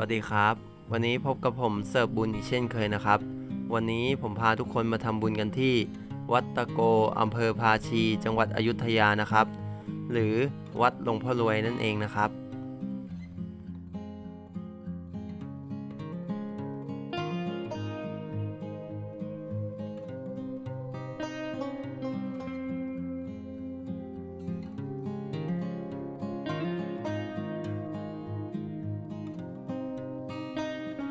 วัสดีครับ วันนี้พบกับผมเสิร์ฟบุญอีกเช่นเคยนะครับ วันนี้ผมพาทุกคนมาทำบุญกันที่ วัดตะโกอำเภอภาชี จังหวัดอยุธยานะครับ หรือวัดหลวงพ่อรวยนั่นเองนะครับ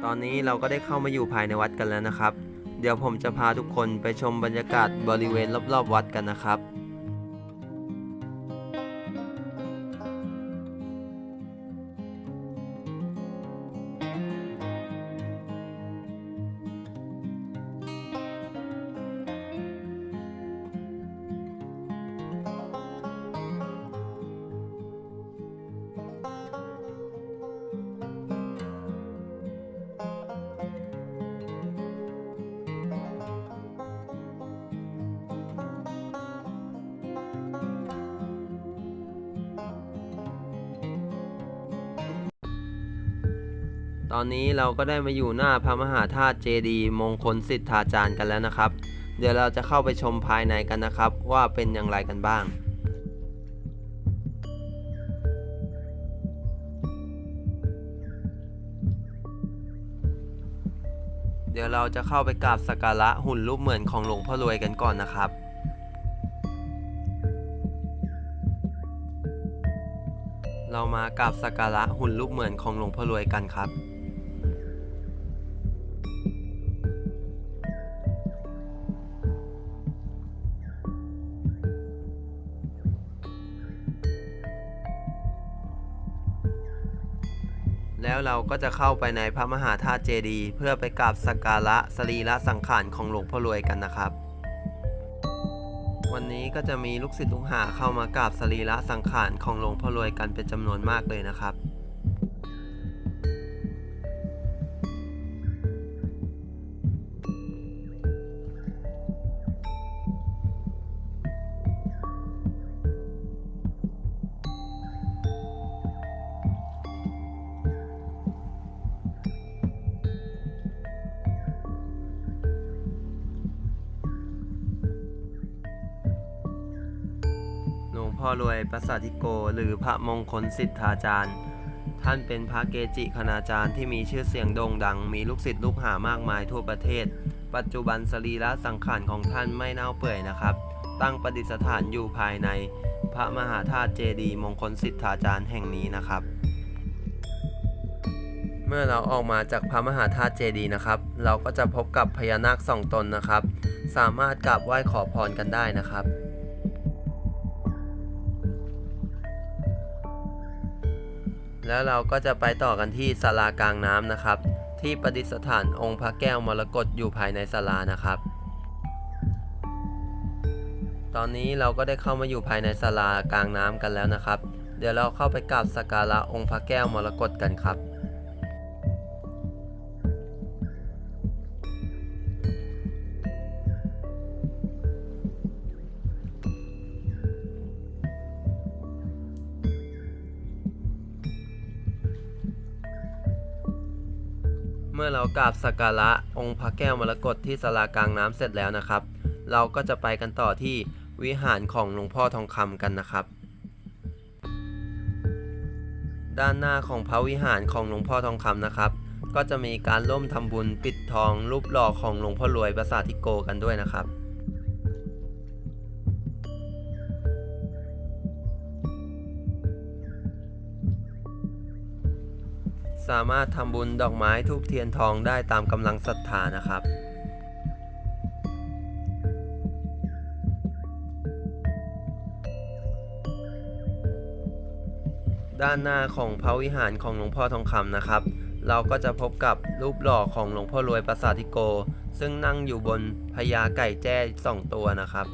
ตอนนี้เราก็ได้เข้ามาอยู่ภายในวัดกันแล้วนะครับ เดี๋ยวผมจะพาทุกคนไปชมบรรยากาศบริเวณรอบๆวัดกันนะครับ ตอนนี้เราก็ได้มาอยู่หน้าพระมหาธาตุเจดีมงคลสิทธาจารย์กันแล้วนะครับ เดี๋ยวเราจะเข้าไปชมภายในกันนะครับ ว่าเป็นอย่างไรกันบ้างเดี๋ยวเราจะเข้าไปกราบสักการะหุ่นรูปเหมือนของหลวงพ่อรวยกันก่อนนะครับ เรามากราบสักการะหุ่นรูปเหมือนของหลวงพ่อรวยกันครับ แล้วเราก็จะเข้าไปในพระมหาธาตุเจดีย์เพื่อไปกราบสักการะสรีระสังขารของหลวงพ่อรวยกันนะครับ วันนี้ก็จะมีลูกศิษย์ลูกหาเข้ามากราบสรีระสังขารของหลวงพ่อรวยกันเป็นจำนวนมากเลยนะครับ พ่อรวยประสาธิโก หรือพระมงคลสิทธาจารย์ ท่านเป็นพระเกจิคณาจารย์ที่มีชื่อเสียงโด่งดัง มีลูกศิษย์ลูกหามากมายทั่วประเทศ ปัจจุบันสรีระสังขารของท่านไม่เน่าเปื่อยนะครับ ตั้งประดิษฐานอยู่ภายใน พระมหาธาตุเจดีย์มงคลสิทธาจารย์แห่งนี้นะครับเมื่อเราออกมาจากพระมหาธาตุเจดีนะครับ เราก็จะพบกับพญานาคสองตนนะครับ สามารถกราบไหว้ขอพรกันได้นะครับ แล้วเราก็จะไปต่อกันที่ศาลากลางน้ำนะครับ ที่ประดิษฐานองค์พระแก้วมรกตอยู่ภายในศาลานะครับ ตอนนี้เราก็ได้เข้ามาอยู่ภายในศาลากลางน้ำกันแล้วนะครับ เดี๋ยวเราเข้าไปกราบสักการะองค์พระแก้วมรกตกันครับ เมื่อเรากราบสักการะองค์พระแก้วมรกตที่สลากลางน้ำเสร็จแล้วนะครับ เราก็จะไปกันต่อที่วิหารของหลวงพ่อทองคำกันนะครับ ด้านหน้าของพระวิหารของหลวงพ่อทองคำนะครับ ก็จะมีการร่วมทำบุญปิดทองรูปหล่อของหลวงพ่อรวยประสาทิโกกันด้วยนะครับ สามารถทำบุญดอกไม้ทูบเทียนทองได้ตามกำลังศรัทธานะครับด้านหน้าของพระวิหารของหลวงพ่อทองคำนะครับ เราก็จะพบกับรูปหล่อของหลวงพ่อรวยประสาทิโก ซึ่งนั่งอยู่บนพญาไก่แจ้สองตัวนะครับ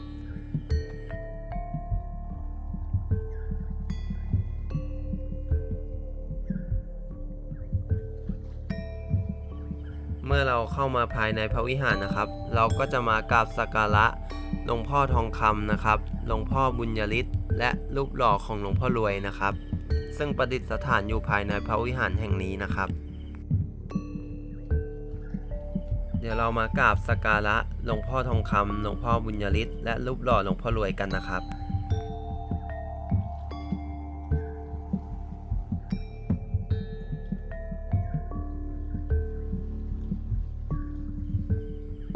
เมื่อเราเข้ามาภายในพระวิหารนะครับ เราก็จะมากราบสักการะหลวงพ่อทองคำนะครับหลวงพ่อบุญยฤทธิ์และรูปหล่อของหลวงพ่อรวยนะครับ ซึ่งประดิษฐานอยู่ภายในพระวิหารแห่งนี้นะครับ เดี๋ยวเรามากราบสักการะหลวงพ่อทองคำหลวงพ่อบุญยฤทธิ์และรูปหล่อหลวงพ่อรวยกันนะครับ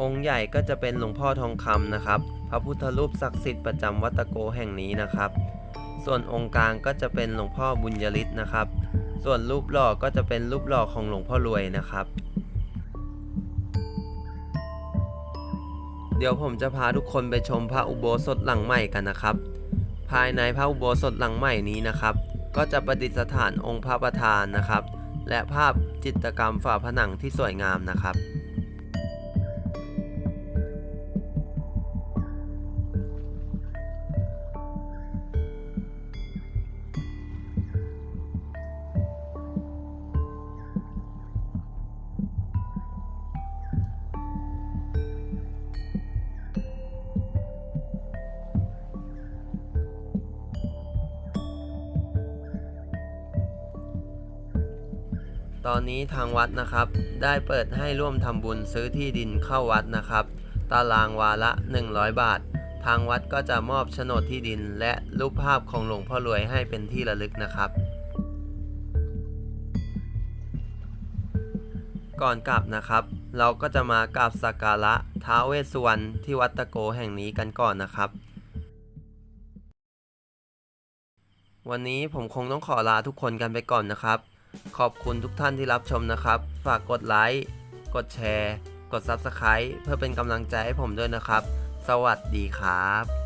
องค์ใหญ่ก็จะเป็นหลวงพ่อทองคำนะครับ พระพุทธรูปศักดิ์สิทธิ์ประจำวัดตะโกแห่งนี้นะครับ ส่วนองค์กลางก็จะเป็นหลวงพ่อบุญยฤทธิ์นะครับ ส่วนรูปหล่อก็จะเป็นรูปหล่อของหลวงพ่อรวยนะครับ เดี๋ยวผมจะพาทุกคนไปชมพระอุโบสถหลังใหม่กันนะครับ ภายในพระอุโบสถหลังใหม่นี้นะครับ ก็จะประดิษฐานองค์พระประธานนะครับ และภาพจิตรกรรมฝาผนังที่สวยงามนะครับ ตอนนี้ทางวัดนะครับ ได้เปิดให้ร่วมทำบุญซื้อที่ดินเข้าวัดนะครับ ตารางวาละ 100 บาท ทางวัดก็จะมอบโฉนดที่ดิน และรูปภาพของหลวงพ่อรวยให้เป็นที่ระลึกนะครับ ก่อนกลับนะครับ เราก็จะมากราบสักการะท้าวเวสสุวรรณที่วัดตะโกแห่งนี้กันก่อนนะครับวันนี้ผมคงต้องขอลาทุกคนกันไปก่อนนะครับ ขอบคุณทุกท่านที่รับชมนะครับ ฝากกดไลค์ กดแชร์ กด Subscribe เพื่อเป็นกำลังใจให้ผมด้วยนะครับ สวัสดีครับ